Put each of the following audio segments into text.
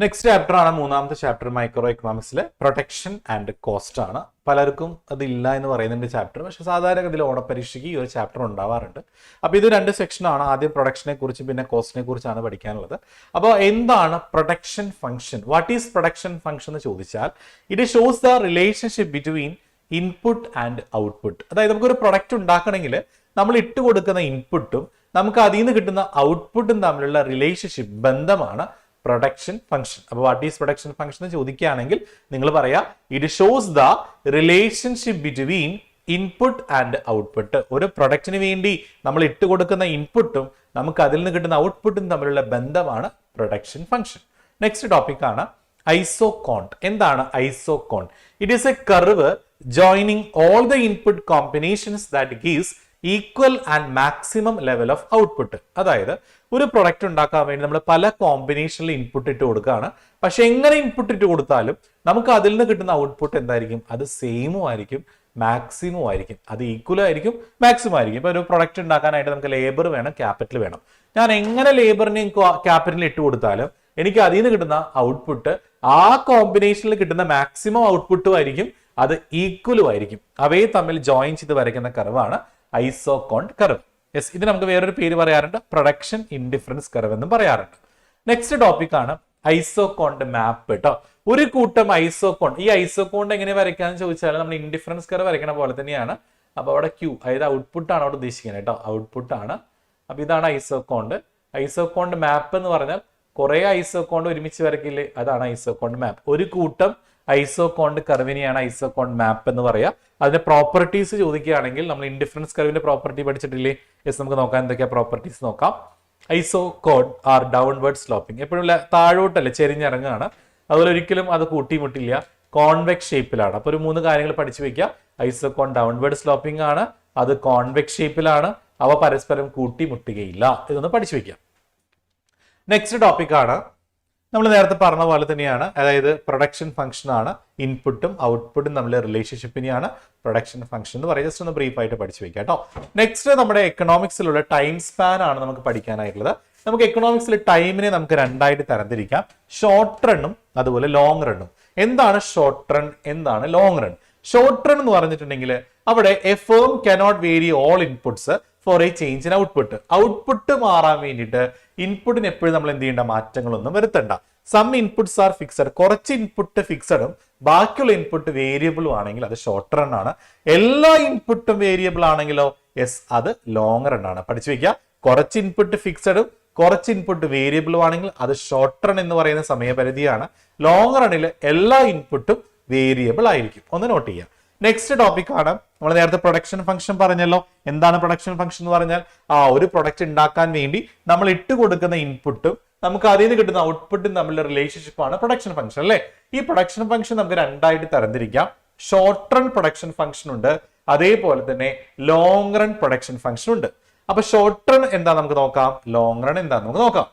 Next chapter ആണ് മൂന്നാമത്തെ chapter micro എക്കണോമിക്സിലെ പ്രൊട്ടക്ഷൻ ആൻഡ് കോസ്റ്റ് ആണ്. പലർക്കും അതില്ല എന്ന് പറയുന്നുണ്ട് ചാപ്റ്റർ പക്ഷെ സാധാരണഗതിയിൽ ഓണപരീക്ഷയ്ക്ക് ഈ ഒരു ചാപ്റ്റർ ഉണ്ടാവാറുണ്ട്. അപ്പോൾ ഇത് രണ്ട് സെക്ഷനാണ് ആദ്യം പ്രൊഡക്ഷനെ കുറിച്ച് പിന്നെ കോസ്റ്റിനെ കുറിച്ചാണ് പഠിക്കാനുള്ളത്. അപ്പോൾ എന്താണ് production function what is production function എന്ന് ചോദിച്ചാൽ it shows the relationship between input and output അതായത് നമുക്കൊരു പ്രൊഡക്റ്റ് ഉണ്ടാക്കണമെങ്കിൽ നമ്മൾ ഇട്ട് കൊടുക്കുന്ന ഇൻപുട്ടും നമുക്ക് അതിൽ നിന്ന് കിട്ടുന്ന ഔട്ട്പുട്ടും തമ്മിലുള്ള റിലേഷൻഷിപ്പ് ബന്ധമാണ്. പ്രൊഡക്ഷൻ ഫംഗ്ഷൻ അപ്പോൾ വാട്ട് ഈസ് പ്രൊഡക്ഷൻ ഫംഗ്ഷൻ എന്ന് ചോദിക്കുകയാണെങ്കിൽ നിങ്ങൾ പറയാ it shows the relationship between input and output ഒരു പ്രൊഡക്റ്റിന് വേണ്ടി നമ്മൾ ഇട്ട് കൊടുക്കുന്ന ഇൻപുട്ടും നമുക്ക് അതിൽ നിന്ന് കിട്ടുന്ന ഔട്ട്പുട്ടും തമ്മിലുള്ള ബന്ധമാണ് പ്രൊഡക്ഷൻ ഫംഗ്ഷൻ നെക്സ്റ്റ് ടോപ്പിക് ആണ് ഐസോകോണ്ട് എന്താണ് isoquant it is a curve joining all the input combinations that gives equal and maximum level of output അതായത് ഒരു പ്രൊഡക്റ്റ് ഉണ്ടാക്കാൻ വേണ്ടി നമ്മൾ പല കോമ്പിനേഷനിൽ ഇൻപുട്ട് ഇട്ട് കൊടുക്കുകയാണ് പക്ഷെ എങ്ങനെ ഇൻപുട്ട് ഇട്ട് കൊടുത്താലും നമുക്ക് അതിൽ നിന്ന് കിട്ടുന്ന ഔട്ട്പുട്ട് എന്തായിരിക്കും? അത് സെയിമും ആയിരിക്കും മാക്സിമം ആയിരിക്കും. അത് ഈക്വലും ആയിരിക്കും മാക്സിമം ആയിരിക്കും. ഇപ്പൊ ഒരു പ്രൊഡക്റ്റ് ഉണ്ടാക്കാനായിട്ട് നമുക്ക് ലേബർ വേണം ക്യാപിറ്റൽ വേണം. ഞാൻ എങ്ങനെ ലേബറിനെയും ക്യാപിറ്റലിൽ ഇട്ട് കൊടുത്താലും എനിക്ക് അതിൽ നിന്ന് കിട്ടുന്ന ഔട്ട്പുട്ട് ആ കോമ്പിനേഷനിൽ കിട്ടുന്ന മാക്സിമം ഔട്ട്പുട്ടും ആയിരിക്കും അത് ഈക്വലും ആയിരിക്കും. അവയെ തമ്മിൽ ജോയിൻ ചെയ്ത് വരയ്ക്കുന്ന കർവാണ് ഐസോകോൺ കർവ് യെസ് ഇത് നമുക്ക് വേറൊരു പേര് പറയാറുണ്ട്. പ്രൊഡക്ഷൻ ഇൻഡിഫറൻസ് കർവ് എന്നും പറയാറുണ്ട്. നെക്സ്റ്റ് ടോപ്പിക് ആണ് ഐസോകോണ്ട് മാപ്പ് കേട്ടോ ഒരു കൂട്ടം ഐസോകോൺ ഈ ഐസോകോണ്ട് എങ്ങനെ വരയ്ക്കാന്ന് ചോദിച്ചാൽ നമ്മൾ ഇൻഡിഫറൻസ് കർവ് വരയ്ക്കണ പോലെ തന്നെയാണ്. അപ്പോൾ അവിടെ ക്യൂ അതായത് ഔട്ട്പുട്ട് ആണ് അവിടെ ഉദ്ദേശിക്കുന്നത് കേട്ടോ ഔട്ട്പുട്ട് ആണ്. അപ്പോൾ ഇതാണ് ഐസോകോണ്ട് ഐസോകോണ്ട് മാപ്പ് എന്ന് പറഞ്ഞാൽ കുറെ ഐസോകോണ്ട് ഒരുമിച്ച് വരയ്ക്കില്ലേ? അതാണ് ഐസോകോണ്ട് മാപ്പ് ഒരു കൂട്ടം ഐസോകോണ്ട് കർവിനെയാണ് ഐസോകോണ്ട് മാപ്പ് എന്ന് പറയുക അതിന്റെ പ്രോപ്പർട്ടീസ് ചോദിക്കുകയാണെങ്കിൽ നമ്മൾ ഇൻഡിഫറൻസ് കർവിന്റെ പ്രോപ്പർട്ടി പഠിച്ചിട്ടില്ലേ? യെസ് നമുക്ക് നോക്കാം എന്തൊക്കെയാ പ്രോപ്പർട്ടീസ് നോക്കാം. ഐസോകോഡ് ആർ ഡൗൺവേർഡ് സ്ലോപ്പിംഗ് എപ്പോഴും താഴോട്ടല്ലേ ചെരിഞ്ഞിറങ്ങുകയാണ് അതുപോലെ ഒരിക്കലും അത് കൂട്ടിമുട്ടില്ല. കോൺവെക്സ് ഷേപ്പിലാണ് അപ്പൊ ഒരു മൂന്ന് കാര്യങ്ങൾ പഠിച്ചു വെക്കുക ഐസോകോൺ ഡൗൺവേർഡ് സ്ലോപ്പിംഗ് ആണ്. അത് കോൺവെക്സ് ഷേപ്പിലാണ് അവ പരസ്പരം കൂട്ടിമുട്ടുകയില്ല. ഇതൊന്ന് പഠിച്ചു വെക്കുക നെക്സ്റ്റ് ടോപ്പിക് ആണ്. നമ്മൾ നേരത്തെ പറഞ്ഞ പോലെ തന്നെയാണ്. അതായത് പ്രൊഡക്ഷൻ ഫംഗ്ഷൻ ആണ്. ഇൻപുട്ടും ഔട്ട്പുട്ടും തമ്മിലെ റിലേഷൻഷിപ്പിനെയാണ് പ്രൊഡക്ഷൻ ഫംഗ്ഷൻ എന്ന് പറയുന്നത്. ജസ്റ്റ് ഒന്ന് ബ്രീഫ് ആയിട്ട് പഠിച്ചു വെക്കാം കേട്ടോ നെക്സ്റ്റ് നമ്മുടെ എക്കണോമിക്സിലുള്ള ടൈം സ്പാൻ ആണ് നമുക്ക് പഠിക്കാനായിട്ടുള്ളത്. നമുക്ക് എക്കണോമിക്സിൽ ടൈമിനെ നമുക്ക് രണ്ടായിട്ട് തരംതിരിക്കാം. ഷോർട്ട് റണ്ണും അതുപോലെ ലോങ് റണ്ണും എന്താണ് ഷോർട്ട് റൺ എന്താണ് ലോങ് റൺ ഷോർട്ട് റൺ എന്ന് പറഞ്ഞിട്ടുണ്ടെങ്കിൽ അവിടെ a firm cannot vary all inputs for a change in output output മാറാൻ വേണ്ടിയിട്ട് ഇൻപുട്ടിന് എപ്പോഴും നമ്മൾ എന്ത് ചെയ്യേണ്ട? മാറ്റങ്ങളൊന്നും വരുത്തണ്ട. സം ഇൻപുട്സ് ആർ ഫിക്സഡ് കുറച്ച് ഇൻപുട്ട് ഫിക്സഡും ബാക്കിയുള്ള ഇൻപുട്ട് വേരിയബിളും ആണെങ്കിൽ അത് ഷോർട്ട് റൺ ആണ്. എല്ലാ ഇൻപുട്ടും വേരിയബിൾ ആണെങ്കിലോ? യെസ് അത് ലോങ് റൺ ആണ്. പഠിച്ചു വെക്കുക കുറച്ച് ഇൻപുട്ട് ഫിക്സഡും കുറച്ച് ഇൻപുട്ട് വേരിയബിളും ആണെങ്കിൽ അത് ഷോർട്ട് റൺ എന്ന് പറയുന്ന സമയപരിധിയാണ്. ലോങ് റണ്ണിൽ എല്ലാ ഇൻപുട്ടും വേരിയബിൾ ആയിരിക്കും. ഒന്ന് നോട്ട് ചെയ്യാം നെക്സ്റ്റ് ടോപ്പിക് ആണ്. നമ്മൾ നേരത്തെ പ്രൊഡക്ഷൻ ഫംഗ്ഷൻ പറഞ്ഞല്ലോ. എന്താണ് പ്രൊഡക്ഷൻ ഫംഗ്ഷൻ എന്ന് പറഞ്ഞാൽ ആ ഒരു പ്രൊഡക്റ്റ് ഉണ്ടാക്കാൻ വേണ്ടി നമ്മൾ ഇട്ട് കൊടുക്കുന്ന ഇൻപുട്ടും നമുക്ക് അതിൽ നിന്ന് കിട്ടുന്ന ഔട്ട്പുട്ടും തമ്മിലുള്ള റിലേഷൻഷിപ്പ് ആണ് പ്രൊഡക്ഷൻ ഫംഗ്ഷൻ അല്ലേ? ഈ പ്രൊഡക്ഷൻ ഫംഗ്ഷൻ നമുക്ക് രണ്ടായിട്ട് തരംതിരിക്കാം. ഷോർട്ട് റൺ പ്രൊഡക്ഷൻ ഫംഗ്ഷൻ ഉണ്ട്. അതേപോലെ തന്നെ ലോങ് റൺ പ്രൊഡക്ഷൻ ഫംഗ്ഷൻ ഉണ്ട്. അപ്പൊ ഷോർട്ട് റൺ എന്താ നമുക്ക് നോക്കാം. ലോങ് റൺ എന്താ നമുക്ക് നോക്കാം.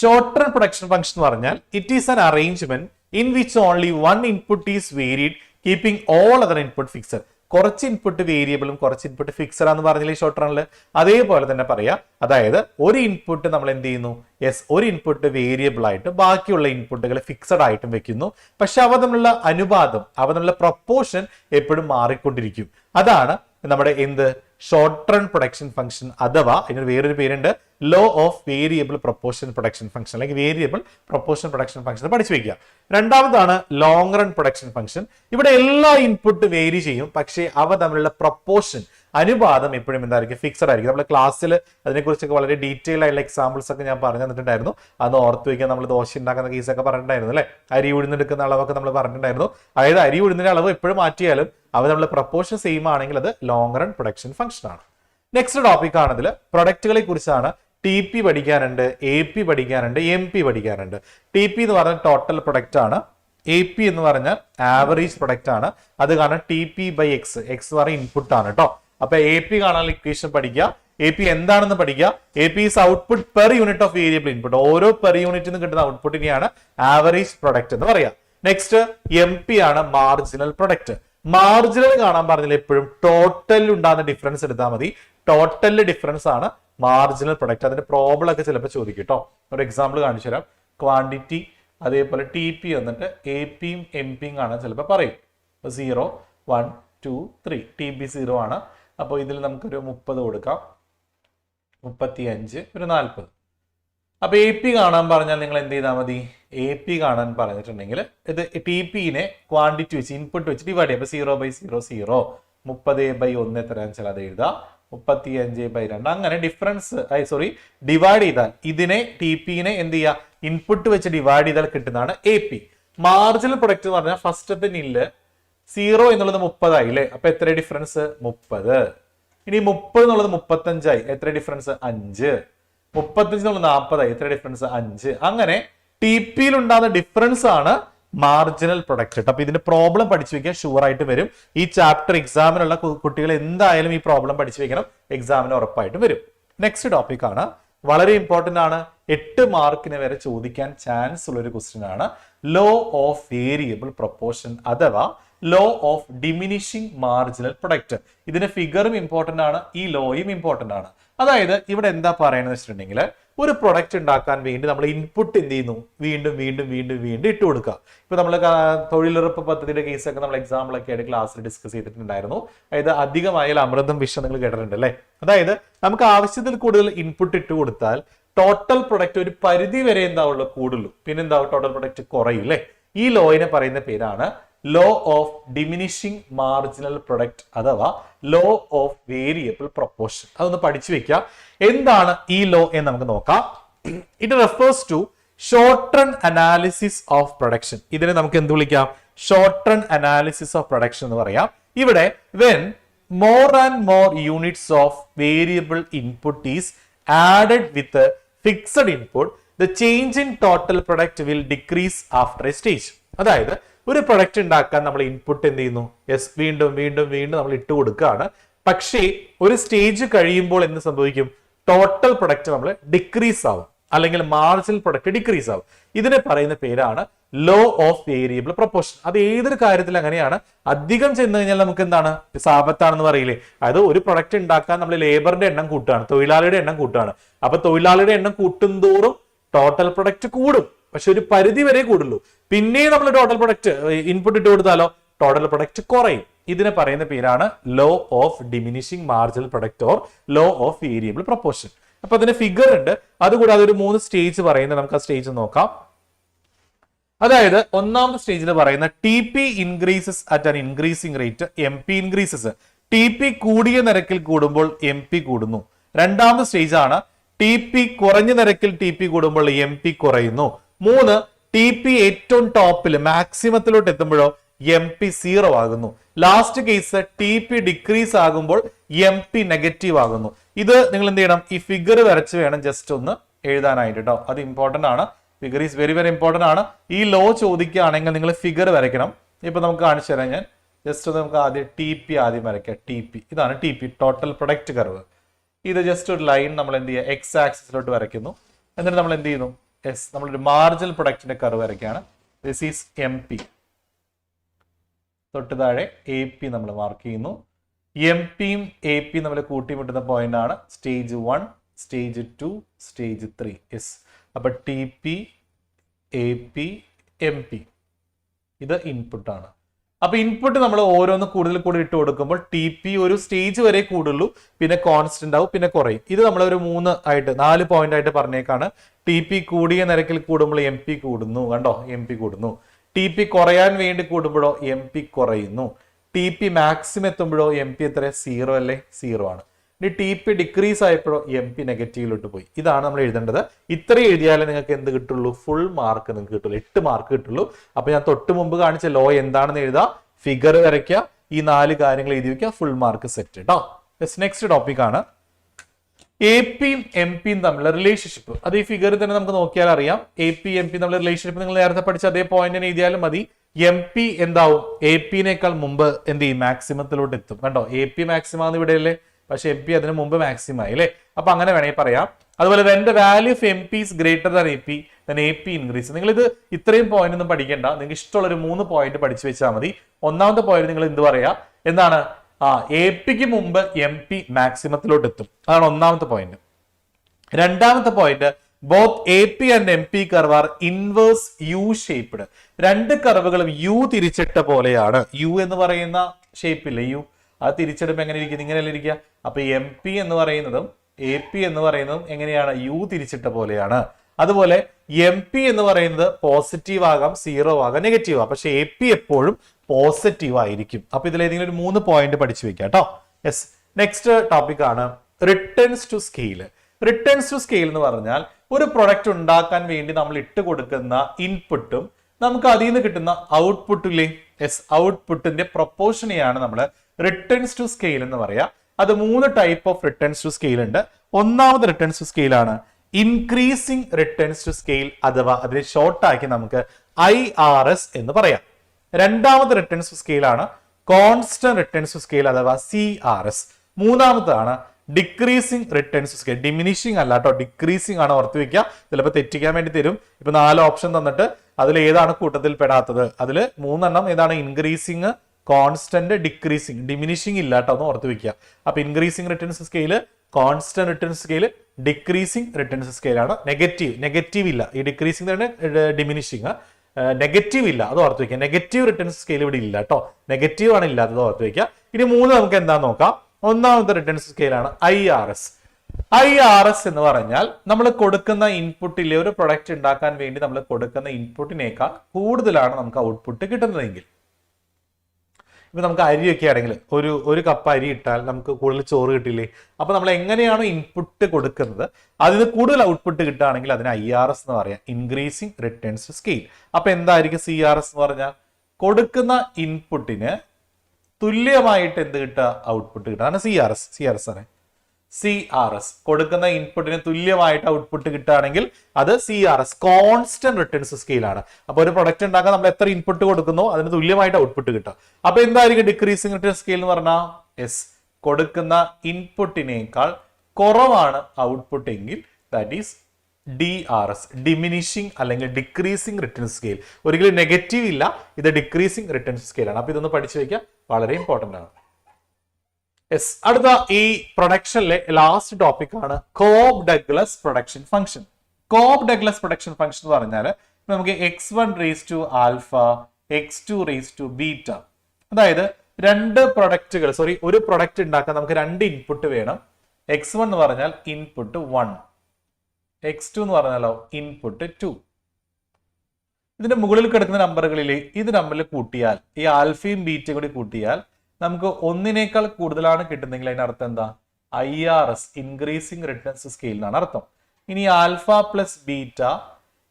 ഷോർട്ട് റൺ പ്രൊഡക്ഷൻ ഫംഗ്ഷൻ എന്ന് പറഞ്ഞാൽ it is an arrangement in which only one input is varied keeping all other input fixed കുറച്ച് ഇൻപുട്ട് വേരിയബിളും കുറച്ച് ഇൻപുട്ട് ഫിക്സഡ് ആണെന്ന് പറഞ്ഞില്ലേ ഷോർട്ട് റണ്ണിൽ അതേപോലെ തന്നെ പറയാം അതായത് ഒരു ഇൻപുട്ട് നമ്മൾ എന്ത് ചെയ്യുന്നു? യെസ് ഒരു ഇൻപുട്ട് വേരിയബിൾ ആയിട്ട് ബാക്കിയുള്ള ഇൻപുട്ടുകൾ ഫിക്സഡ് ആയിട്ടും വെക്കുന്നു. പക്ഷെ അവ തമ്മിലുള്ള അനുപാതം അവ തമ്മിലുള്ള പ്രൊപ്പോർഷൻ എപ്പോഴും മാറിക്കൊണ്ടിരിക്കും. അതാണ് നമ്മുടെ എന്ത്? ഷോർട്ട് റൺ പ്രൊഡക്ഷൻ ഫംഗ്ഷൻ അഥവാ അതിനൊരു വേറൊരു പേരുണ്ട്. Law of variable proportion production function അല്ലെങ്കിൽ വേരിയബിൾ പ്രൊപ്പോർഷൻ പ്രൊഡക്ഷൻ ഫംഗ്ഷൻ പഠിച്ചു വെക്കുക. രണ്ടാമതാണ് ലോങ് റൺ പ്രൊഡക്ഷൻ ഫംഗ്ഷൻ ഇവിടെ എല്ലാ ഇൻപുട്ട് വേരി ചെയ്യും. പക്ഷേ അവ തമ്മിലുള്ള പ്രൊപ്പോർഷൻ അനുപാതം എപ്പോഴും എന്തായിരിക്കും? ഫിക്സഡ് ആയിരിക്കും. നമ്മൾ ക്ലാസ്സിൽ അതിനെക്കുറിച്ചൊക്കെ വളരെ ഡീറ്റെയിൽ ആയിട്ടുള്ള എക്സാമ്പിൾസ് ഒക്കെ ഞാൻ പറഞ്ഞു തന്നിട്ടുണ്ടായിരുന്നു അന്ന് ഓർത്ത് വയ്ക്കാൻ നമ്മൾ ദോശ ഉണ്ടാക്കുന്ന കേസൊക്കെ പറഞ്ഞിട്ടുണ്ടായിരുന്നു അല്ലേ? അരി ഉഴുന്നെടുക്കുന്ന അളവൊക്കെ നമ്മൾ പറഞ്ഞിട്ടുണ്ടായിരുന്നു. അതായത് അരി ഉഴുന്നിന്റെ അളവ് എപ്പോഴും മാറ്റിയാലും അവ നമ്മൾ പ്രപ്പോർഷൻ സെയിം ആണെങ്കിൽ അത് ലോങ് റൺ പ്രൊഡക്ഷൻ ഫംഗ്ഷൻ ആണ്. നെക്സ്റ്റ് ടോപ്പിക് ആണതിൽ പ്രൊഡക്റ്റുകളെ കുറിച്ചാണ് ടി പി പഠിക്കാനുണ്ട് എ പി പഠിക്കാനുണ്ട് എം പി പഠിക്കാനുണ്ട്. ടി പി എന്ന് പറഞ്ഞാൽ ടോട്ടൽ പ്രൊഡക്റ്റ് ആണ്. എ പി എന്ന് പറഞ്ഞാൽ ആവറേജ് പ്രൊഡക്റ്റ് ആണ്. അത് കാരണം T P by X X പറഞ്ഞ ഇൻപുട്ട് ആണ് കേട്ടോ അപ്പൊ എ പി കാണാനുള്ള ഇക്വേഷൻ പഠിക്കുക. എ പി എന്താണെന്ന് പഠിക്കുക. A P is output per unit of variable input ഓരോ പെർ യൂണിറ്റിൽ നിന്ന് കിട്ടുന്ന ഔട്ട്പുട്ടിനെയാണ് ആവറേജ് പ്രൊഡക്റ്റ് എന്ന് പറയാം. നെക്സ്റ്റ് എം പി ആണ് മാർജിനൽ പ്രൊഡക്റ്റ് മാർജിനൽ കാണാൻ പറഞ്ഞാൽ എപ്പോഴും? ടോട്ടലിൽ ഉണ്ടാകുന്ന ഡിഫറൻസ് എടുത്താൽ മതി. ടോട്ടലിൽ ഡിഫറൻസ് ആണ് മാർജിനൽ പ്രൊഡക്റ്റ് അതിന്റെ പ്രോബ്ലം ഒക്കെ ചിലപ്പോൾ ചോദിക്കും കേട്ടോ ഒരു എക്സാമ്പിൾ കാണിച്ചു തരാം. ക്വാണ്ടിറ്റി അതേപോലെ ടി പി വന്നിട്ട് എ പിയും എം പിയും കാണാൻ ചിലപ്പോൾ പറയും. Zero one two three T P zero ആണ്. അപ്പോൾ ഇതിൽ നമുക്കൊരു മുപ്പത് കൊടുക്കാം. മുപ്പത്തി അഞ്ച് ഒരു നാൽപ്പത്. അപ്പോൾ എ പി കാണാൻ പറഞ്ഞാൽ നിങ്ങൾ എന്ത് ചെയ്താൽ മതി? എ പി കാണാൻ പറഞ്ഞിട്ടുണ്ടെങ്കിൽ ഇത് ടി പിനെ ക്വാണ്ടിറ്റി വെച്ച് ഇൻപുട്ട് വെച്ച് ഡിവൈഡ് ചെയ്യാം അപ്പോൾ സീറോ ബൈ സീറോ സീറോ മുപ്പത് ബൈ ഒന്ന് എത്രയാണെന്ന് വെച്ചാൽ അത് എഴുതാം മുപ്പത്തി അഞ്ച് ബൈ രണ്ട്. അങ്ങനെ ഡിഫറൻസ് ഐ സോറി ഡിവൈഡ് ചെയ്താൽ ഇതിനെ ടി പിനെ എന്ത് ചെയ്യുക? ഇൻപുട്ട് വെച്ച് ഡിവൈഡ് ചെയ്താൽ കിട്ടുന്നതാണ് എ പി മാർജിനൽ പ്രൊഡക്റ്റ് എന്ന് പറഞ്ഞാൽ ഫസ്റ്റത്തെ നില്ല് സീറോ എന്നുള്ളത് മുപ്പതായി അല്ലേ? അപ്പൊ എത്ര ഡിഫറൻസ് മുപ്പത്. ഇനി മുപ്പത് എന്നുള്ളത് മുപ്പത്തഞ്ചായി എത്ര ഡിഫറൻസ് അഞ്ച്. മുപ്പത്തഞ്ച് എന്നുള്ളത് നാൽപ്പതായി എത്ര ഡിഫറൻസ് അഞ്ച്. അങ്ങനെ ടി പിയിൽ ഉണ്ടാകുന്ന ഡിഫറൻസ് ആണ് മാർജിനൽ പ്രൊഡക്റ്റ് അപ്പൊ ഇതിന്റെ പ്രോബ്ലം പഠിച്ചു വെക്കാൻ ഷുവർ ആയിട്ട് വരും. ഈ ചാപ്റ്റർ എക്സാമിനുള്ള കുട്ടികൾ എന്തായാലും ഈ പ്രോബ്ലം പഠിച്ചു വെക്കണം. എക്സാമിന് ഉറപ്പായിട്ടും വരും. നെക്സ്റ്റ് ടോപ്പിക് ആണ്. വളരെ ഇമ്പോർട്ടന്റ് ആണ്. എട്ട് മാർക്കിന് വരെ ചോദിക്കാൻ ചാൻസ് ഉള്ള ഒരു ക്വസ്റ്റ്യൻ ആണ്. ലോ ഓഫ് വേരിയബിൾ പ്രൊപ്പോർഷൻ അഥവാ law of diminishing marginal product ഇതിന്റെ ഫിഗറും ഇമ്പോർട്ടന്റ് ആണ് ഈ ലോയും ഇമ്പോർട്ടന്റ് ആണ്. അതായത് ഇവിടെ എന്താ പറയുന്നത് വെച്ചിട്ടുണ്ടെങ്കിൽ ഒരു പ്രൊഡക്റ്റ് ഉണ്ടാക്കാൻ വേണ്ടി നമ്മൾ ഇൻപുട്ട് എന്ത് ചെയ്യുന്നു? വീണ്ടും വീണ്ടും വീണ്ടും വീണ്ടും ഇട്ട് കൊടുക്കുക. ഇപ്പൊ നമ്മൾ തൊഴിലുറപ്പ് പദ്ധതിയുടെ കേസൊക്കെ നമ്മൾ എക്സാമ്പിൾ ഒക്കെ ആയിട്ട് ക്ലാസ്സിൽ ഡിസ്കസ് ചെയ്തിട്ടുണ്ടായിരുന്നു. അതായത് അധികമായാൽ അമൃതം വിഷം നിങ്ങൾ കേട്ടിട്ടുണ്ട് അല്ലേ? അതായത് നമുക്ക് ആവശ്യത്തിൽ കൂടുതൽ ഇൻപുട്ട് ഇട്ട് കൊടുത്താൽ ടോട്ടൽ പ്രൊഡക്റ്റ് ഒരു പരിധി വരെ എന്താവുള്ളൂ കൂടുള്ളൂ. പിന്നെന്താവും? ടോട്ടൽ പ്രൊഡക്റ്റ് കുറയും ഈ ലോയിനെ പറയുന്ന പേരാണ് law of diminishing marginal product അഥവാ ലോ ഓഫ് വേരിയബിൾ പ്രൊപ്പോർഷൻ അതൊന്ന് പഠിച്ചു വെക്കുക എന്താണ് ഈ ലോ എന്ന് നമുക്ക് നോക്കാം. It refers to short run analysis of production ഇതിനെ നമുക്ക് എന്ത് വിളിക്കാം? Short run analysis of production എന്ന് പറയാം. ഇവിടെ when more and more units of variable input is added with fixed input the change in total product will decrease after a stage അതായത് ഒരു product ഉണ്ടാക്കാൻ നമ്മൾ ഇൻപുട്ട് എന്ത് ചെയ്യുന്നു? യെസ് വീണ്ടും വീണ്ടും വീണ്ടും നമ്മൾ ഇട്ട് കൊടുക്കുകയാണ്. പക്ഷേ ഒരു സ്റ്റേജ് കഴിയുമ്പോൾ എന്ത് സംഭവിക്കും? ടോട്ടൽ പ്രൊഡക്റ്റ് നമ്മൾ ഡിക്രീസ് ആവും. അല്ലെങ്കിൽ മാർജിനൽ പ്രൊഡക്റ്റ് ഡിക്രീസ് ആവും. ഇതിനെ പറയുന്ന പേരാണ് ലോ ഓഫ് വേരിയബിൾ പ്രൊപ്പോർഷൻ അത് ഏതൊരു കാര്യത്തിൽ അങ്ങനെയാണ്. അധികം ചെന്ന് കഴിഞ്ഞാൽ നമുക്ക് എന്താണ്? സാപത്താണെന്ന് പറയില്ലേ? അതായത് ഒരു പ്രൊഡക്റ്റ് ഉണ്ടാക്കാൻ നമ്മൾ ലേബറിന്റെ എണ്ണം കൂട്ടുകയാണ്. തൊഴിലാളിയുടെ എണ്ണം കൂട്ടുകയാണ്. അപ്പൊ തൊഴിലാളിയുടെ എണ്ണം കൂട്ടുന്തോറും ടോട്ടൽ പ്രൊഡക്റ്റ് കൂടും. പക്ഷെ ഒരു പരിധി വരെ കൂടുള്ളൂ. പിന്നെ നമ്മൾ ടോട്ടൽ പ്രൊഡക്റ്റ് ഇൻപുട്ട് ഇട്ട് കൊടുത്താലോ? ടോട്ടൽ പ്രൊഡക്റ്റ് കുറയും. ഇതിനെ പറയുന്ന പേരാണ് law of diminishing marginal product or law of variable proportion അപ്പൊ അതിന് ഫിഗർ ഉണ്ട്. അതുകൂടാതെ ഒരു മൂന്ന് സ്റ്റേജ് പറയുന്നത് നമുക്ക് ആ സ്റ്റേജ് നോക്കാം. അതായത് ഒന്നാമത്തെ സ്റ്റേജിൽ പറയുന്ന T P increases at an increasing rate M P increases T P കൂടിയ നിരക്കിൽ കൂടുമ്പോൾ എം പി കൂടുന്നു. രണ്ടാമത്തെ സ്റ്റേജ് ആണ് ടി പി കുറഞ്ഞ നിരക്കിൽ ടി പി കൂടുമ്പോൾ എം പി കുറയുന്നു. മൂന്ന് ടി പി ഏറ്റവും ടോപ്പിൽ മാക്സിമത്തിലോട്ട് എത്തുമ്പോഴോ എം പി സീറോ ആകുന്നു. Last case T P decrease ആകുമ്പോൾ എം പി നെഗറ്റീവ് ആകുന്നു. ഇത് നിങ്ങൾ എന്ത് ചെയ്യണം? ഈ ഫിഗർ വരച്ച് വേണം ജസ്റ്റ് ഒന്ന് എഴുതാനായിട്ട് കേട്ടോ അത് ഇമ്പോർട്ടന്റ് ആണ്. Figure is very very important ആണ്. ഈ ലോ ചോദിക്കുകയാണെങ്കിൽ നിങ്ങൾ ഫിഗർ വരയ്ക്കണം. ഇപ്പൊ നമുക്ക് കാണിച്ചു തരാം ഞാൻ. ജസ്റ്റ് ഒന്ന് നമുക്ക് ആദ്യം ടി പി ആദ്യം വരയ്ക്കാം. ടി പി ഇതാണ് T P total product curve ഇത് ജസ്റ്റ് ഒരു ലൈൻ നമ്മൾ എന്ത് ചെയ്യുക? എക്സ് ആക്സിസിലോട്ട് വരയ്ക്കുന്നു. എന്നിട്ട് നമ്മൾ എന്ത് ചെയ്യുന്നു? യെസ് നമ്മളൊരു മാർജിനൽ പ്രൊഡക്റ്റിന്റെ കർവ് വരയ്ക്കുകയാണ്. ദിസ് ഈസ് എം പി തൊട്ട് താഴെ എ പി നമ്മൾ മാർക്ക് ചെയ്യുന്നു. എം പിയും എ പി നമ്മൾ കൂട്ടിമുട്ടുന്ന പോയിന്റ് ആണ്. Stage one stage two stage three S അപ്പൊ T P A P M P ഇത് ഇൻപുട്ട് ആണ് അപ്പൊ ഇൻപുട്ട് നമ്മൾ ഓരോന്ന് കൂടുതൽ കൂടുതൽ ഇട്ട് കൊടുക്കുമ്പോൾ ടി പി ഒരു സ്റ്റേജ് വരെ കൂടുള്ളൂ. പിന്നെ കോൺസ്റ്റന്റ് ആവും പിന്നെ കുറയും. ഇത് നമ്മൾ ഒരു മൂന്ന് ആയിട്ട് നാല് പോയിന്റ് ആയിട്ട് പറഞ്ഞേക്കാണ്. ടി പി കൂടിയ നിരക്കിൽ കൂടുമ്പോൾ എം പി കൂടുന്നു കണ്ടോ? എം പി കൂടുന്നു. ടി പി കുറയാൻ വേണ്ടി കൂടുമ്പോഴോ എം പി കുറയുന്നു. ടി പി മാക്സിമം എത്തുമ്പോഴോ എം പി എത്ര സീറോ അല്ലേ? സീറോ ആണ്. ഇനി ടി പി ഡിക്രീസ് ആയപ്പോഴോ എം പി നെഗറ്റീവിലോട്ട് പോയി. ഇതാണ് നമ്മൾ എഴുതേണ്ടത്. ഇത്രയും എഴുതിയാലേ നിങ്ങൾക്ക് എന്ത് കിട്ടുള്ളൂ? ഫുൾ മാർക്ക് നിങ്ങൾക്ക് കിട്ടുള്ളൂ. എട്ട് മാർക്ക് കിട്ടുള്ളൂ. അപ്പൊ ഞാൻ തൊട്ട് മുമ്പ് കാണിച്ച ലോ എന്താണെന്ന് എഴുതാം. ഫിഗർ വരയ്ക്കുക. ഈ നാല് കാര്യങ്ങൾ എഴുതി വെക്കുക. ഫുൾ മാർക്ക് സെറ്റ് കേട്ടോ നെക്സ്റ്റ് ടോപ്പിക് ആണ്. എ പിയും എം പിയും തമ്മിലുള്ള റിലേഷൻഷിപ്പ് അത് ഈ ഫിഗറിൽ തന്നെ നമുക്ക് നോക്കിയാൽ അറിയാം. എ പി എം പി തമ്മിലുള്ള റിലേഷൻഷിപ്പ് നിങ്ങൾ നേരത്തെ പഠിച്ച അതേ പോയിന്റ് തന്നെ എഴുതിയാലും മതി. എം പി എന്താവും? എ പിനേക്കാൾ മുമ്പ് എന്ത് ചെയ്യും? മാക്സിമത്തിലോട്ട് എത്തും. കണ്ടോ? എ പി മാക്സിമാന്ന് ഇവിടെയല്ലേ? പക്ഷെ എം പി അതിന് മുമ്പ് മാക്സിമം ആയി അല്ലേ? അപ്പൊ അങ്ങനെ വേണമെങ്കിൽ പറയാം. അതുപോലെ when value of M P is greater than A P then A P increase നിങ്ങൾ ഇത് ഇത്രയും പോയിന്റ് ഒന്നും പഠിക്കേണ്ട. നിങ്ങൾക്ക് ഇഷ്ടമുള്ള ഒരു മൂന്ന് പോയിന്റ് പഠിച്ചു വെച്ചാൽ മതി. ഒന്നാമത്തെ പോയിന്റ് നിങ്ങൾ എന്ത് പറയാ? എന്താണ്? ആ എ പിക്ക് മുമ്പ് എം പി മാക്സിമത്തിലോട്ട് എത്തും അതാണ് ഒന്നാമത്തെ പോയിന്റ് രണ്ടാമത്തെ point both A P and M P curve are inverse U shaped രണ്ട് കർവുകളും യു തിരിച്ചിട്ട പോലെയാണ്. യു എന്ന് പറയുന്ന ഷേപ്പില്ലേ യു അത് തിരിച്ചെടുപ്പ് എങ്ങനെ ഇരിക്കും ഇങ്ങനെയല്ല ഇരിക്കുക? അപ്പൊ എം പി എന്ന് പറയുന്നതും എ പി എന്ന് പറയുന്നതും എങ്ങനെയാണ്? യു തിരിച്ചിട്ട പോലെയാണ്. അതുപോലെ എം പി എന്ന് പറയുന്നത് പോസിറ്റീവ് ആകാം സീറോ ആകാം നെഗറ്റീവ് ആകാം. പക്ഷെ എ പി എപ്പോഴും പോസിറ്റീവ് ആയിരിക്കും. അപ്പൊ ഇതിൽ ഏതെങ്കിലും ഒരു മൂന്ന് പോയിന്റ് പഠിച്ചു വെക്കാം കേട്ടോ. യെസ് നെക്സ്റ്റ് ടോപ്പിക് ആണ്. Returns to scale returns to scale എന്ന് പറഞ്ഞാൽ ഒരു പ്രൊഡക്റ്റ് ഉണ്ടാക്കാൻ വേണ്ടി നമ്മൾ ഇട്ട് കൊടുക്കുന്ന ഇൻപുട്ടും നമുക്ക് അതിൽ നിന്ന് കിട്ടുന്ന ഔട്ട്പുട്ടില്ലേ യെസ് ഔട്ട്പുട്ടിന്റെ പ്രൊപ്പോർഷനെയാണ് നമ്മൾ റിട്ടേൺസ് ടു സ്കെയിൽ എന്ന് പറയാം. അത് മൂന്ന് type of returns to scale ഉണ്ട്. ഒന്നാമത് റിട്ടേൺസ് ടു സ്കെയിൽ ആണ്. ഇൻക്രീസിംഗ് റിട്ടേൺസ് ടു സ്കെയിൽ അഥവാ അതിനെ ഷോർട്ടാക്കി നമുക്ക് ഐ ആർ എസ് എന്ന് പറയാം. രണ്ടാമത് റിട്ടേൺസ് ടു സ്കെയിൽ ആണ്. കോൺസ്റ്റന്റ് റിട്ടേൺസ് ടു സ്കെയിൽ അഥവാ സി ആർ എസ് മൂന്നാമതാണ് ഡിക്രീസിംഗ് റിട്ടേൺസ് സ്കെയിൽ ഡിമിനിഷിംഗ് അല്ല കേട്ടോ ഡിക്രീസിംഗ് ആണ് ഓർത്ത് വെക്കുക ചിലപ്പോൾ തെറ്റിക്കാൻ വേണ്ടി തരും. ഇപ്പൊ നാല് ഓപ്ഷൻ തന്നിട്ട് അതിൽ ഏതാണ് കൂട്ടത്തിൽ പെടാത്തത്? അതിൽ മൂന്നെണ്ണം ഏതാണ് ഇൻക്രീസിംഗ് കോൺസ്റ്റന്റ് ഡിക്രീസിങ് ഡിമിനിഷിങ് ഇല്ല എന്ന് ഓർത്ത് വെക്കുക. അപ്പൊ increasing returns scale constant returns scale decreasing returns സ്കെയിലാണ് negative negative ഇല്ല. ഈ ഡിക്രീസിങ് തന്നെ ഡിമിനിഷിങ് നെഗറ്റീവ് ഇല്ല. അത് ഓർത്ത് വെക്കുക. നെഗറ്റീവ് റിട്ടേൺസ് സ്കെയിൽ ഇവിടെ ഇല്ല കേട്ടോ നെഗറ്റീവ് ആണ് ഇല്ലാത്തത് ഓർത്ത് വെക്കുക. ഇനി മൂന്ന് നമുക്ക് എന്താ നോക്കാം? ഒന്നാമത്തെ returns സ്കെയിലാണ് I R S I R S എന്ന് പറഞ്ഞാൽ നമ്മൾ കൊടുക്കുന്ന ഇൻപുട്ടിലെ ഒരു പ്രൊഡക്റ്റ് ഉണ്ടാക്കാൻ വേണ്ടി നമ്മൾ കൊടുക്കുന്ന ഇൻപുട്ടിനേക്കാൾ കൂടുതലാണ് നമുക്ക് ഔട്ട്പുട്ട് കിട്ടുന്നതെങ്കിൽ. ഇപ്പൊ നമുക്ക് അരിയൊക്കെ ആണെങ്കിൽ ഒരു ഒരു കപ്പ് അരി ഇട്ടാൽ നമുക്ക് കൂടുതൽ ചോറ് കിട്ടില്ലേ? അപ്പോൾ നമ്മൾ എങ്ങനെയാണോ ഇൻപുട്ട് കൊടുക്കുന്നത്? അതിന് കൂടുതൽ ഔട്ട്പുട്ട് കിട്ടുകയാണെങ്കിൽ അതിന് ഐ ആർ എസ് എന്ന് പറയാം. ഇൻക്രീസിങ് റിട്ടേൺസ് സ്കെയിൽ അപ്പൊ എന്തായിരിക്കും സി ആർ എസ് എന്ന് പറഞ്ഞാൽ? കൊടുക്കുന്ന ഇൻപുട്ടിന് തുല്യമായിട്ട് എന്ത് കിട്ടുക? ഔട്ട്പുട്ട് കിട്ടുക. അതാണ് C R S C R S ആണ്. സി ആർ എസ് കൊടുക്കുന്ന ഇൻപുട്ടിന് തുല്യമായിട്ട് ഔട്ട്പുട്ട് കിട്ടുകയാണെങ്കിൽ അത് C R S constant returns സ്കെയിലാണ് അപ്പൊ ഒരു പ്രൊഡക്റ്റ് ഉണ്ടാക്കാൻ നമ്മൾ എത്ര ഇൻപുട്ട് കൊടുക്കുന്നു അതിന് തുല്യമായിട്ട് ഔട്ട്പുട്ട് കിട്ടും അപ്പൊ എന്തായിരിക്കും ഡിക്രീസിംഗ് റിട്ടേൺ സ്കെയിൽ എന്ന് പറഞ്ഞാൽ എസ് കൊടുക്കുന്ന ഇൻപുട്ടിനേക്കാൾ കുറവാണ് ഔട്ട്പുട്ട് എങ്കിൽ that is D R S diminishing അല്ലെങ്കിൽ ഡിക്രീസിംഗ് റിട്ടേൺ സ്കെയിൽ ഒരിക്കലും നെഗറ്റീവ് ഇല്ല ഇത് ഡിക്രീസിംഗ് റിട്ടേൺ സ്കെയിലാണ് അപ്പൊ ഇതൊന്ന് പഠിച്ചു വയ്ക്കുക വളരെ ഇമ്പോർട്ടന്റ് ആണ്. യെസ് അടുത്ത ഈ പ്രൊഡക്ഷനിലെ ലാസ്റ്റ് ടോപ്പിക് ആണ് Cobb Douglas production function Cobb Douglas production function എന്ന് പറഞ്ഞാൽ നമുക്ക് X one raise to alpha X two raise to beta അതായത് രണ്ട് പ്രൊഡക്റ്റുകൾ സോറി ഒരു പ്രൊഡക്റ്റ് ഉണ്ടാക്കാൻ നമുക്ക് രണ്ട് ഇൻപുട്ട് വേണം. എക്സ് വൺ എന്ന് പറഞ്ഞാൽ ഇൻപുട്ട് വൺ എക്സ് ടു എന്ന് പറഞ്ഞാലോ ഇൻപുട്ട് ടു ഇതിന്റെ മുകളിൽ കിടക്കുന്ന നമ്പറുകളിൽ ഇത് നമ്പറിൽ കൂട്ടിയാൽ ഈ ആൽഫയും ബീറ്റയും കൂടി കൂട്ടിയാൽ നമുക്ക് ഒന്നിനേക്കാൾ കൂടുതലാണ് കിട്ടുന്നെങ്കിൽ അതിനർത്ഥം എന്താ? I R S increasing returns scale എന്നാണ് അർത്ഥം. ഇനി alpha plus beta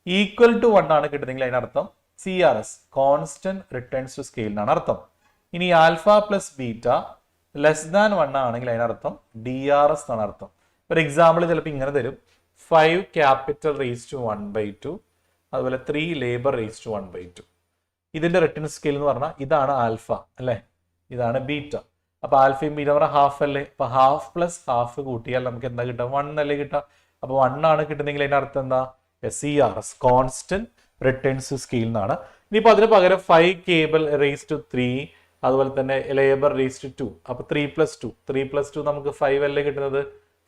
equal to one ആണ് കിട്ടുന്നെങ്കിൽ അതിനർത്ഥം C R S constant returns to scale എന്നാണ് അർത്ഥം. ഇനി alpha plus beta less than one ആണെങ്കിൽ അതിനർത്ഥം ഡി ആർ എസ് എന്നാണ് അർത്ഥം. ഒരു എക്സാമ്പിൾ ചിലപ്പോൾ ഇങ്ങനെ തരും. Five capital raise to one by two അതുപോലെ three labour raise to one by two ഇതിന്റെ റിട്ടേൺ സ്കെയിൽ എന്ന് പറഞ്ഞാൽ ഇതാണ് ആൽഫ അല്ലേ? ഇതാണ് ബീറ്റ. അപ്പൊ ആൽഫയും ബീറ്റ പറഞ്ഞാൽ ഹാഫ് അല്ലേ? അപ്പൊ ഹാഫ് പ്ലസ് ഹാഫ് കൂട്ടിയാൽ നമുക്ക് എന്താ കിട്ടുക? വൺ അല്ലേ കിട്ടുക? അപ്പൊ വൺ ആണ് കിട്ടുന്നെങ്കിൽ അതിന്റെ അർത്ഥം എന്താ? C R S constant returns scale എന്നാണ്. ഇനിയിപ്പോ അതിന് പകരം five cable raise to three അതുപോലെ തന്നെ ലേബർ റേസ് ടു ടു അപ്പൊ three plus two three plus two നമുക്ക് ഫൈവ് അല്ലേ കിട്ടുന്നത്?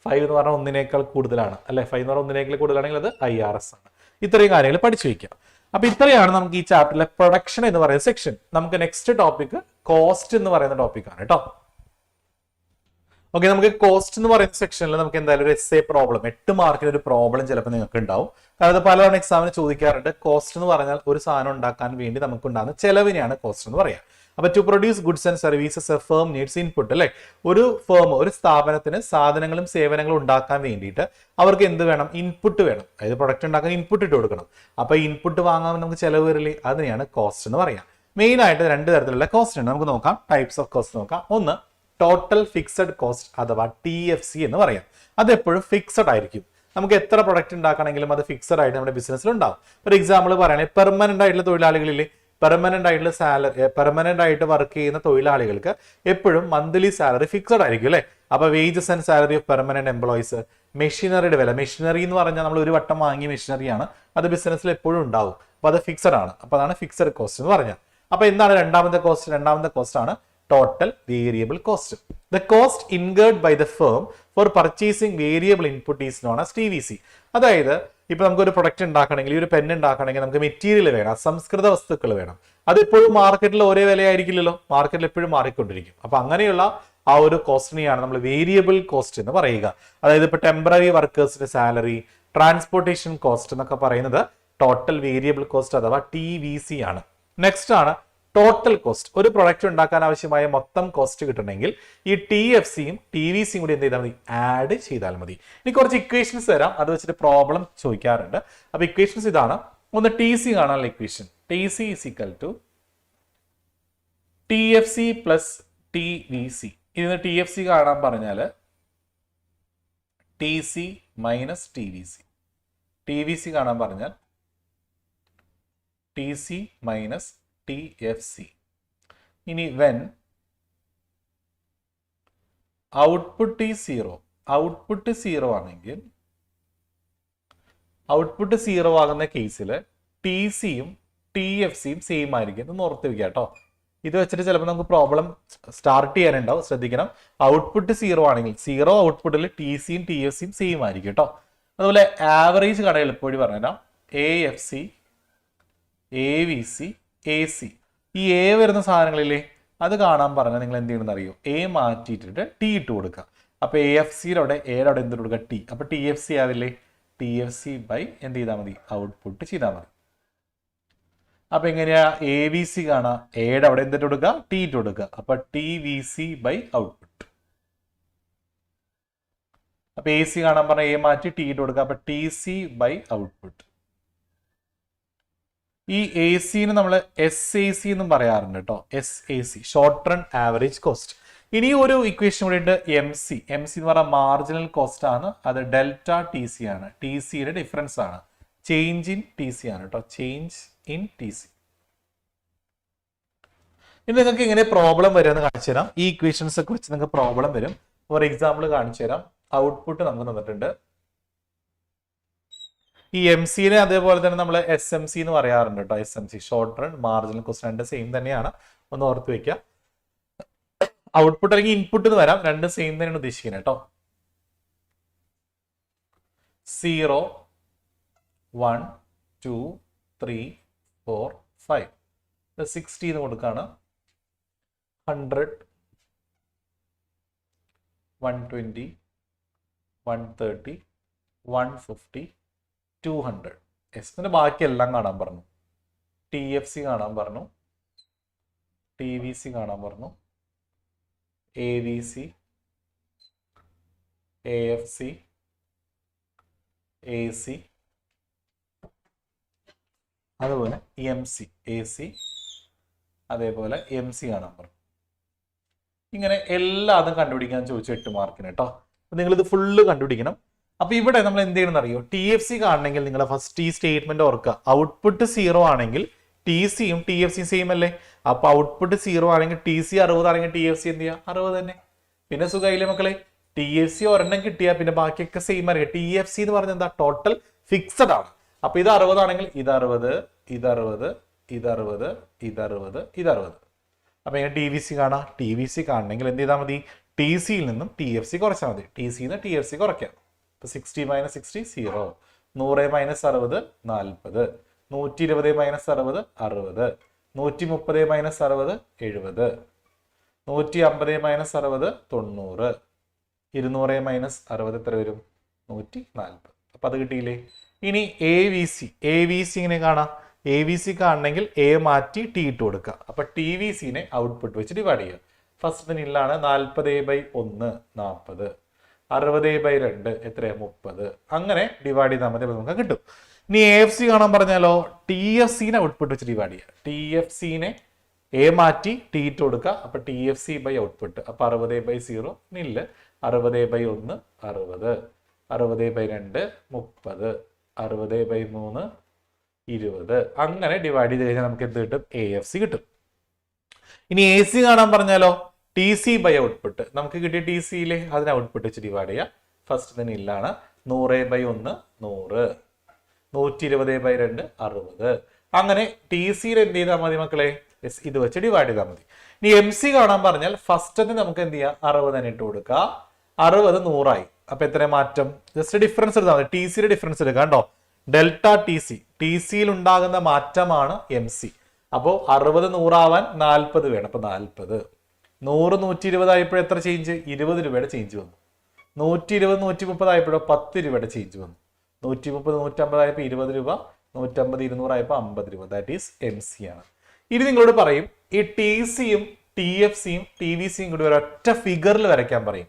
ഫൈവ് എന്ന് പറഞ്ഞാൽ ഒന്നിനേക്കാൾ കൂടുതലാണ്. അല്ലെ? ഫൈവ് എന്ന് പറഞ്ഞാൽ ഒന്നിനേക്കാൾ കൂടുതലാണെങ്കിൽ അത് ഐ ആർ എസ് ആണ്. ഇത്രയും കാര്യങ്ങൾ പഠിച്ചു വയ്ക്കാം അപ്പൊ ഇത്രയാണ് നമുക്ക് ഈ ചാപ്റ്ററിലെ പ്രൊഡക്ഷൻ എന്ന് പറയുന്ന സെക്ഷൻ നമുക്ക് നെക്സ്റ്റ് ടോപ്പിക് കോസ്റ്റ് എന്ന് പറയുന്ന ടോപ്പിക്കാണ് കേട്ടോ. ഓക്കെ നമുക്ക് കോസ്റ്റ് എന്ന് പറയുന്ന സെക്ഷനിൽ നമുക്ക് എന്തായാലും ഒരു എസ് എ പ്രോബ്ലം എട്ട് മാർക്കിന് ഒരു പ്രോബ്ലം ചിലപ്പോൾ നിങ്ങൾക്ക് ഉണ്ടാവും കാരണം അത് പലതവണ എക്സാമിന് ചോദിക്കാറുണ്ട് കോസ്റ്റ് എന്ന് പറഞ്ഞാൽ ഒരു സാധനം ഉണ്ടാക്കാൻ വേണ്ടി നമുക്ക് ഉണ്ടാകുന്ന ചെലവിനെയാണ് കോസ്റ്റ് എന്ന് പറയുക അപ്പൊ to produce goods and services a firm needs input അല്ലെ? ഒരു ഫേം ഒരു സ്ഥാപനത്തിന് സാധനങ്ങളും സേവനങ്ങളും ഉണ്ടാക്കാൻ വേണ്ടിയിട്ട് അവർക്ക് എന്ത് വേണം? ഇൻപുട്ട് വേണം. അതായത് പ്രൊഡക്റ്റ് ഉണ്ടാക്കാൻ ഇൻപുട്ട് ഇട്ട് കൊടുക്കണം. അപ്പൊ ഇൻപുട്ട് വാങ്ങാൻ നമുക്ക് ചെലവ് വരില്ലേ? അതിനെയാണ് കോസ്റ്റ് എന്ന് പറയാം. മെയിൻ ആയിട്ട് രണ്ട് തരത്തിലുള്ള കോസ്റ്റ് ഉണ്ട്. നമുക്ക് നോക്കാം. ടൈപ്സ് ഓഫ് കോസ്റ്റ് നോക്കാം. ഒന്ന് ടോട്ടൽ ഫിക്സഡ് കോസ്റ്റ് അഥവാ ടി എഫ് സി എന്ന് പറയാം. അത് എപ്പോഴും ഫിക്സഡ് ആയിരിക്കും. നമുക്ക് എത്ര പ്രൊഡക്റ്റ് ഉണ്ടാക്കണമെങ്കിലും അത് ഫിക്സഡ് ആയിട്ട് നമ്മുടെ ബിസിനസ്സിൽ ഉണ്ടാവും. ഒരു എക്സാമ്പിൾ പറയുകയാണെങ്കിൽ പെർമനന്റ് ആയിട്ടുള്ള തൊഴിലാളികളിൽ പെർമനന്റ് ആയിട്ടുള്ള സാലറി പെർമനന്റ് ആയിട്ട് വർക്ക് ചെയ്യുന്ന തൊഴിലാളികൾക്ക് എപ്പോഴും മന്ത്ലി സാലറി ഫിക്സഡ് ആയിരിക്കും അല്ലേ? അപ്പൊ wages and salary of permanent employees മെഷീനറിയുടെ വില മെഷീനറി എന്ന് പറഞ്ഞാൽ നമ്മൾ ഒരു വട്ടം വാങ്ങിയ മെഷീനറിയാണ് അത് ബിസിനസ്സിൽ എപ്പോഴും ഉണ്ടാവും. അപ്പൊ അത് ഫിക്സഡ് ആണ്. അപ്പൊ അതാണ് ഫിക്സഡ് കോസ്റ്റ് എന്ന് പറഞ്ഞാൽ അപ്പൊ എന്താണ് രണ്ടാമത്തെ കോസ്റ്റ് രണ്ടാമത്തെ കോസ്റ്റ് ആണ് total variable cost the cost incurred by the firm for purchasing variable input is known as T V C അതായത് ഇപ്പൊ നമുക്കൊരു പ്രൊഡക്റ്റ് ഉണ്ടാക്കണമെങ്കിൽ ഒരു പെൻ ഉണ്ടാക്കണമെങ്കിൽ നമുക്ക് മെറ്റീരിയൽ വേണം അസംസ്കൃത വസ്തുക്കൾ വേണം. അത് എപ്പോഴും മാർക്കറ്റിൽ ഒരേ വിലയായിരിക്കില്ലല്ലോ. മാർക്കറ്റിൽ എപ്പോഴും മാറിക്കൊണ്ടിരിക്കും. അപ്പൊ അങ്ങനെയുള്ള ആ ഒരു കോസ്റ്റിനെയാണ് നമ്മൾ വേരിയബിൾ കോസ്റ്റ് എന്ന് പറയുക. അതായത് ഇപ്പൊ ടെമ്പററി വർക്കേഴ്സിന്റെ സാലറി ട്രാൻസ്പോർട്ടേഷൻ കോസ്റ്റ് എന്നൊക്കെ പറയുന്നത് ടോട്ടൽ വേരിയബിൾ കോസ്റ്റ് അഥവാ ടി ആണ്. നെക്സ്റ്റ് ആണ് ടോട്ടൽ കോസ്റ്റ് ഒരു പ്രൊഡക്റ്റ് ഉണ്ടാക്കാൻ ആവശ്യമായ മൊത്തം കോസ്റ്റ് കിട്ടണമെങ്കിൽ ഈ ടി എഫ് സിയും ടി വി സിയും കൂടി എന്ത് ചെയ്താൽ മതി? ആഡ് ചെയ്താൽ മതി. ഇനി കുറച്ച് ഇക്വേഷൻസ് തരാം. അത് വെച്ചിട്ട് പ്രോബ്ലം ചോദിക്കാറുണ്ട്. അപ്പൊ ഇക്വേഷൻസ് ഇതാണ്. ഒന്ന് ടി സി കാണാനുള്ള equation T C is equal to T F C plus T V C ഇതിന് ടി എഫ് സി കാണാൻ പറഞ്ഞാൽ T C minus T V C T V C കാണാൻ പറഞ്ഞാൽ T C minus T F C ഇനി when output ഈ zero output zero ആണെങ്കിൽ output zero ആകുന്ന കേസിൽ ടി സിയും ടി എഫ് സിയും സെയിം ആയിരിക്കും എന്ന് ഓർത്ത് വെക്കുക കേട്ടോ. ഇത് വെച്ചിട്ട് ചിലപ്പോൾ നമുക്ക് പ്രോബ്ലം സ്റ്റാർട്ട് ചെയ്യാനുണ്ടാവും. ശ്രദ്ധിക്കണം. ഔട്ട്പുട്ട് സീറോ ആണെങ്കിൽ സീറോ ഔട്ട്പുട്ടിൽ ടി സിയും ടി എഫ് സിയും സെയിം ആയിരിക്കും കേട്ടോ. അതുപോലെ ആവറേജ് കട എളുപ്പവഴി പറഞ്ഞുതരാം. A F C A V C A C ഈ എ വരുന്ന സാധനങ്ങളില്ലേ? അത് കാണാൻ പറഞ്ഞാൽ നിങ്ങൾ എന്ത് ചെയ്യണമെന്ന് അറിയോ? എ മാറ്റിയിട്ടിട്ട് ടി ഇട്ട് കൊടുക്കുക. അപ്പോൾ എ എഫ് സിയുടെ അവിടെ എയുടെ അവിടെ എന്തിട്ട് കൊടുക്കുക? ടി അപ്പോൾ ടി എഫ് സി ആവില്ലേ? ടി എഫ് സി ബൈ എന്ത് ചെയ്താൽ മതി? ഔട്ട്പുട്ട് ചെയ്താൽ മതി. അപ്പൊ എങ്ങനെയാ? എ വി സി കാണാം. എയുടെ അവിടെ എന്തിട്ട് കൊടുക്കുക? ടി ഇട്ട് കൊടുക്കുക. അപ്പോൾ T V C by output അപ്പോൾ എ സി കാണാൻ പറഞ്ഞാൽ എ മാറ്റി ടി ഇട്ട് കൊടുക്കുക. അപ്പോൾ ടി സി ബൈ ഔട്ട്പുട്ട് ഈ എ സിന് നമ്മൾ എസ് എ സി എന്നും പറയാറുണ്ട് കേട്ടോ S A C short run average cost ഇനി ഒരു ഇക്വേഷൻ കൂടി ഉണ്ട് എം സി എം സി എന്ന് പറഞ്ഞാൽ മാർജിനൽ കോസ്റ്റ് ആണ്. അത് ഡെൽറ്റ ടി സി ആണ്. ടി സിയുടെ ഡിഫറൻസ് ആണ്. ചേഞ്ച് ഇൻ ടി സി ആണ് കേട്ടോ ചേഞ്ച് ഇൻ ടി സി ഇനി നിങ്ങൾക്ക് ഇങ്ങനെ പ്രോബ്ലം വരുമെന്ന് കാണിച്ചു തരാം. ഈ ഇക്വേഷൻസ് ഒക്കെ വെച്ച് നിങ്ങൾക്ക് പ്രോബ്ലം വരും. ഫോർ എക്സാമ്പിൾ കാണിച്ചു തരാം. ഔട്ട്പുട്ട് നമുക്ക് തന്നിട്ടുണ്ട്. ഈ എം സിനെ അതേപോലെ തന്നെ നമ്മൾ എസ് എം സി എന്ന് പറയാറുണ്ട് കേട്ടോ. S M C short run marginal question രണ്ട് സെയിം തന്നെയാണ്. ഒന്ന് ഓർത്ത് വെക്കുക ഔട്ട്പുട്ട് അല്ലെങ്കിൽ ഇൻപുട്ട് എന്ന് വരാം. രണ്ടും സെയിം തന്നെയാണ് ഉദ്ദേശിക്കുന്നത് കേട്ടോ. Zero one two three four five sixty എന്ന് കൊടുക്കുകയാണ് hundred one twenty one thirty one fifty two hundred S ബാക്കി എല്ലാം കാണാൻ പറഞ്ഞു. ടി എഫ് സി കാണാൻ പറഞ്ഞു. ടി വി സി കാണാൻ പറഞ്ഞു. A V C A F C A C അതുപോലെ എം സി എ സി അതേപോലെ എം സി കാണാൻ പറഞ്ഞു. ഇങ്ങനെ എല്ലാതും കണ്ടുപിടിക്കാൻ ചോദിച്ചു എട്ട് മാർക്കിന് കേട്ടോ നിങ്ങൾ ഇത് ഫുള്ള് കണ്ടുപിടിക്കണം. അപ്പൊ ഇവിടെ നമ്മൾ എന്ത് ചെയ്യണം അറിയോ? ടി എഫ് സി കാണണമെങ്കിൽ നിങ്ങൾ ഫസ്റ്റ് ഈ സ്റ്റേറ്റ്മെന്റ് ഓർക്കുക. ഔട്ട്പുട്ട് സീറോ ആണെങ്കിൽ ടി സിയും ടി എഫ് സി സെയിം അല്ലേ? അപ്പൊ ഔട്ട്പുട്ട് സീറോ ആണെങ്കിൽ ടി സി അറുപത് ആണെങ്കിൽ ടി എഫ് സി എന്ത് ചെയ്യുക അറുപത് തന്നെ. പിന്നെ സുഖമായില്ലേ മക്കളെ? ടി എഫ് സി ഒരെണ്ണം കിട്ടിയാൽ പിന്നെ ബാക്കിയൊക്കെ സെയിം അറിയാം ടി എഫ് സി എന്ന് പറഞ്ഞാൽ എന്താ? ടോട്ടൽ ഫിക്സഡ് ആണ്. അപ്പൊ ഇത് അറുപതാണെങ്കിൽ ഇത് അറുപത് ഇത് അറുപത് ഇത് അറുപത് ഇത് അറുപത് ഇത് അറുപത്. അപ്പൊ ഇങ്ങനെ ടി വി സി കാണാം? ടി വി സി കാണണമെങ്കിൽ എന്ത് ചെയ്താൽ മതി? ടി സിയിൽ നിന്നും ടി എഫ് സി കുറച്ചാൽ മതി. ടി സിന്ന് ടി എഫ് സി കുറയ്ക്കാം. ഇപ്പൊ സിക്സ്റ്റി മൈനസ് സിക്സ്റ്റി സീറോ നൂറ് മൈനസ് അറുപത് നാൽപ്പത്. നൂറ്റി ഇരുപത് മൈനസ് അറുപത് അറുപത്. നൂറ്റി മുപ്പത് മൈനസ് അറുപത് എഴുപത്. നൂറ്റി അമ്പത് മൈനസ് അറുപത് തൊണ്ണൂറ്. ഇരുന്നൂറ് മൈനസ് അറുപത് എത്ര വരും? നൂറ്റി നാൽപ്പത് അപ്പൊ അത് കിട്ടിയില്ലേ? ഇനി A V C A V C ഇങ്ങനെ കാണാം. എ വി സി കാണണമെങ്കിൽ എ മാറ്റി ടി ഇട്ട് കൊടുക്കുക. അപ്പൊ ടി വി സിനെ ഔട്ട്പുട്ട് വെച്ച് ഡിവൈഡ് ചെയ്യുക. ഫസ്റ്റ് നിന്നിലാണ് നാൽപ്പത് എ ബൈ ഒന്ന് നാൽപ്പത്. അറുപത് ബൈ രണ്ട് എത്രയാണ് മുപ്പത്. അങ്ങനെ ഡിവൈഡ് ചെയ്താൽ മതി നമുക്ക് കിട്ടും. ഇനി എ എഫ് സി കാണാൻ പറഞ്ഞാലോ? ടി എഫ് സിനെ ഔട്ട്പുട്ട് വെച്ച് ഡിവൈഡ് ചെയ്യുക ടി എഫ് സിനെ എ മാറ്റി ടി ഇട്ട് കൊടുക്കുക അപ്പൊ T F C by output അപ്പൊ അറുപത് ബൈ സീറോ നില്ല് അറുപത് ബൈ ഒന്ന് അറുപത്. അറുപത് ബൈ രണ്ട് മുപ്പത്. അറുപത് ബൈ മൂന്ന് ഇരുപത്. അങ്ങനെ ഡിവൈഡ് ചെയ്ത് കഴിഞ്ഞാൽ നമുക്ക് എന്ത് കിട്ടും? എ എഫ് സി കിട്ടും. ഇനി എ സി കാണാൻ പറഞ്ഞാലോ? ടി സി ബൈ ഔട്ട്പുട്ട് നമുക്ക് കിട്ടിയ ടി സിയിലെ അതിന് ഔട്ട്പുട്ട് വെച്ച് ഡിവൈഡ് ചെയ്യാം. ഫസ്റ്റ് തന്നെ ഇല്ലാണ് നൂറ് ബൈ ഒന്ന് നൂറ്. നൂറ്റി ഇരുപത് ബൈ രണ്ട് അറുപത്. അങ്ങനെ ടി സിയിൽ എന്ത് ചെയ്താൽ മതി മക്കളെ? ഇത് വെച്ച് ഡിവൈഡ് ചെയ്താൽ മതി. ഇനി എം സി കാണാൻ പറഞ്ഞാൽ ഫസ്റ്റ് തന്നെ നമുക്ക് എന്ത് ചെയ്യാം? അറുപത് തന്നെ ഇട്ട് കൊടുക്കുക അറുപത് നൂറായി. അപ്പൊ എത്ര മാറ്റം? ജസ്റ്റ് ഡിഫറൻസ് എടുത്താൽ മതി. ടി സിയുടെ ഡിഫറൻസ് എടുക്കുക കേട്ടോ. ഡെൽറ്റ ടി സി ടി സിയിൽ ഉണ്ടാകുന്ന മാറ്റമാണ് എം സി അപ്പോൾ അറുപത് നൂറാവാൻ നാൽപ്പത് വേണം. അപ്പൊ നാൽപ്പത് നൂറ് നൂറ്റി ഇരുപതായപ്പോഴും എത്ര ചേഞ്ച് ഇരുപത് രൂപയുടെ ചേഞ്ച് വന്നു. നൂറ്റി ഇരുപത് നൂറ്റി മുപ്പതായപ്പോഴോ പത്ത് രൂപയുടെ ചേഞ്ച് വന്നു. നൂറ്റി മുപ്പത് നൂറ്റമ്പതായപ്പോൾ ഇരുപത് രൂപ നൂറ്റമ്പത് ഇരുന്നൂറായപ്പോൾ അമ്പത് രൂപ. ദാറ്റ് ഈസ് എം സി ആണ്. ഇനി നിങ്ങളോട് പറയും ഈ ടി സിയും ടി എഫ് സിയും ടി വി സിയും കൂടി ഒരൊറ്റ ഫിഗറിൽ വരയ്ക്കാൻ പറയും.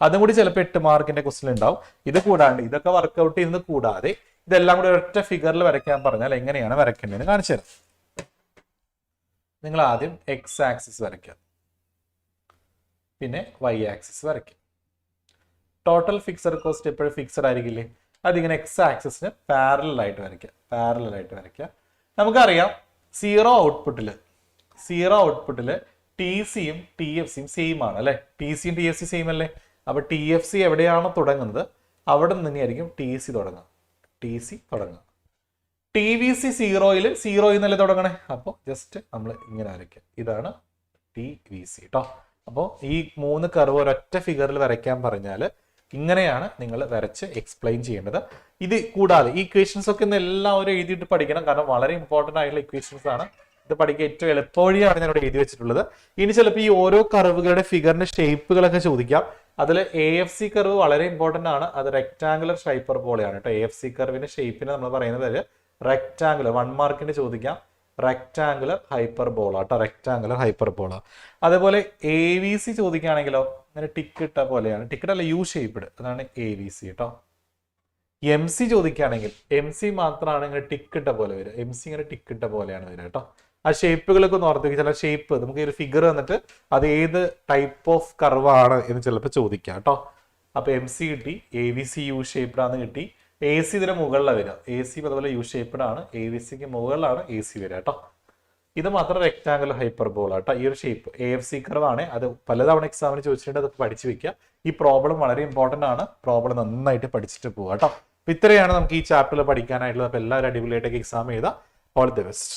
അതും കൂടി ചിലപ്പോൾ എട്ട് മാർക്കിന്റെ ക്വസ്റ്റൻ ഉണ്ടാവും. ഇത് കൂടാണ്ട് ഇതൊക്കെ വർക്കൗട്ട് ചെയ്യുന്നത് കൂടാതെ ഇതെല്ലാം കൂടി ഒരൊറ്റ ഫിഗറിൽ വരയ്ക്കാൻ പറഞ്ഞാൽ എങ്ങനെയാണ് വരയ്ക്കേണ്ടതെന്ന് കാണിച്ചു തരാം. നിങ്ങൾ ആദ്യം എക്സ് ആക്സിസ് വരയ്ക്കുക. പിന്നെ വൈ ആക്സിസ് വരയ്ക്കും. ടോട്ടൽ ഫിക്സഡ് കോസ്റ്റ് എപ്പോഴും ഫിക്സഡ് ആയിരിക്കില്ലേ? അതിങ്ങനെ എക്സ് ആക്സിസിന് പാരലായിട്ട് വരയ്ക്കുക. പാരലായിട്ട് വരയ്ക്കുക. നമുക്കറിയാം സീറോ ഔട്ട്പുട്ടിൽ സീറോ ഔട്ട്പുട്ടിൽ ടി സിയും ടി എഫ് സിയും സെയിം ആണ് അല്ലെ? ടി സിയും ടി എഫ് സി സെയിം അല്ലേ? അപ്പൊ ടി എഫ് സി എവിടെയാണോ തുടങ്ങുന്നത് അവിടെ നിന്ന് തന്നെയായിരിക്കും ടി സി തുടങ്ങുക. ടി സി തുടങ്ങുക. ടി വി സി സീറോയിൽ സീറോയിൽ നിന്നല്ലേ തുടങ്ങണേ? അപ്പോൾ ജസ്റ്റ് നമ്മൾ ഇങ്ങനെ വരയ്ക്കുക. ഇതാണ് ടി വി സി കേട്ടോ അപ്പോൾ ഈ മൂന്ന് കർവ് ഒരൊറ്റ ഫിഗറിൽ വരയ്ക്കാൻ പറഞ്ഞാൽ ഇങ്ങനെയാണ് നിങ്ങൾ വരച്ച് എക്സ്പ്ലെയിൻ ചെയ്യേണ്ടത്. ഇത് കൂടാതെ ഈ ഇക്വേഷൻസ് ഒക്കെ ഇന്ന് എല്ലാവരും എഴുതിയിട്ട് പഠിക്കണം. കാരണം വളരെ ഇമ്പോർട്ടന്റ് ആയിട്ടുള്ള ഇക്വേഷൻസ് ആണ്. ഇത് പഠിക്കുക ഏറ്റവും എളുപ്പവഴിയാണ് ഞാൻ ഇവിടെ എഴുതി വെച്ചിട്ടുള്ളത്. ഇനി ചിലപ്പോൾ ഈ ഓരോ കർവുകളുടെ ഫിഗറിന്റെ ഷേപ്പുകളൊക്കെ ചോദിക്കാം. അതിൽ എ എഫ് സി കർവ് വളരെ ഇമ്പോർട്ടന്റ് ആണ്. അത് റെക്ടാങ്കുലർ ഷൈപ്പർ പോലെയാണ് കേട്ടോ. എ എഫ് സി കർവിന്റെ ഷേപ്പിനെ നമ്മൾ പറയുന്നത് റെക്ടാങ്കുലർ വൺ മാർക്കിന് ചോദിക്കാം. റെക്ടാങ്കുലർ ഹൈപ്പർ ബോള കേട്ടോ റെക്റ്റാങ്കുലർ ഹൈപ്പർ ബോള അതേപോലെ എ വി സി ചോദിക്കുകയാണെങ്കിലോ ഇങ്ങനെ ടിക്കിട്ട പോലെയാണ്. ടിക്കറ്റ് അല്ല യു ഷേപ്ഡ് അതാണ് എ വി സി കേട്ടോ എം സി ചോദിക്കുകയാണെങ്കിൽ എം സി മാത്രമാണ് ഇങ്ങനെ ടിക്കിട്ട പോലെ വരിക. എം സി ഇങ്ങനെ ടിക്കിട്ട പോലെയാണ് വരിക കേട്ടോ ആ ഷേപ്പുകളൊക്കെ ഒന്ന് ഓർത്ത് ചില ഷേപ്പ് നമുക്ക് ഒരു ഫിഗർ വന്നിട്ട് അത് ഏത് ടൈപ്പ് ഓഫ് കർവാണ് എന്ന് ചിലപ്പോൾ ചോദിക്കാം കേട്ടോ അപ്പൊ എം സി കിട്ടി A V C U shaped ആണ് കിട്ടി. എ സി ഇതിന് മുകളിലാണ് വരിക. എ സി അതുപോലെ യു ഷേപ്പഡ് ആണ്. എ വി സിക്ക് മുകളിലാണ് എ സി വരിക കേട്ടോ. ഇത് മാത്രം റെക്ടാംഗുലർ ഹൈപ്പർ ബോൾ ആട്ടോ ഈ ഒരു ഷേപ്പ് എ എഫ് സി കർവാണ് അത് പലതവണ എക്സാമിന് ചോദിച്ചിട്ടുണ്ട്. അത് പഠിച്ചു വെക്കുക. ഈ പ്രോബ്ലം വളരെ ഇമ്പോർട്ടന്റ് ആണ്. പ്രോബ്ലം നന്നായിട്ട് പഠിച്ചിട്ട് പോവുക കേട്ടോ. ഇത്രയാണ് നമുക്ക് ഈ ചാപ്റ്ററിൽ പഠിക്കാനായിട്ടുള്ളത്. അപ്പോൾ എല്ലാവരും അടിപൊളിയായിട്ടൊക്കെ എക്സാം ചെയ്താൽ ഓൾ ദി ബെസ്റ്റ്